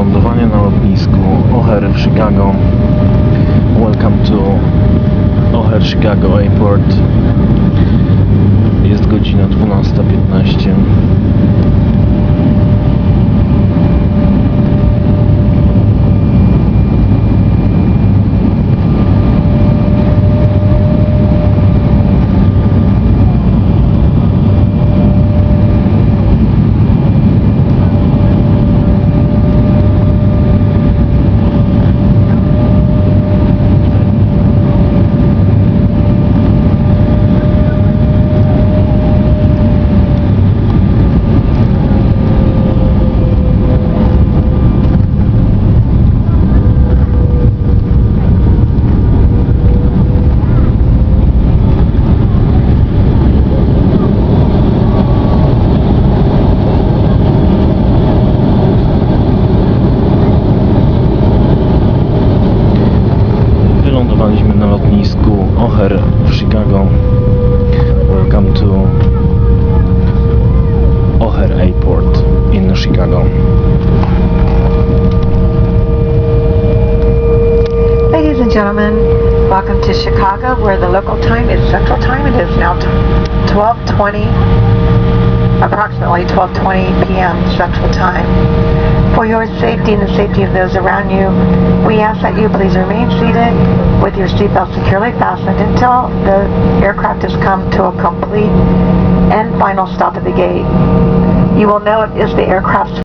lądowanie na lotnisku O'Hare w Chicago. Welcome to O'Hare Chicago Airport. O'Hare w Chicago. Welcome to O'Hare Airport in Chicago. Ladies and gentlemen, welcome to Chicago, where the local time is Central Time. It is now 12:20, approximately 12:20 p.m. Central Time. For your safety and the safety of those around you, we ask that you please remain seated with your seatbelt securely fastened until the aircraft has come to a complete and final stop at the gate. You will know it is the aircraft's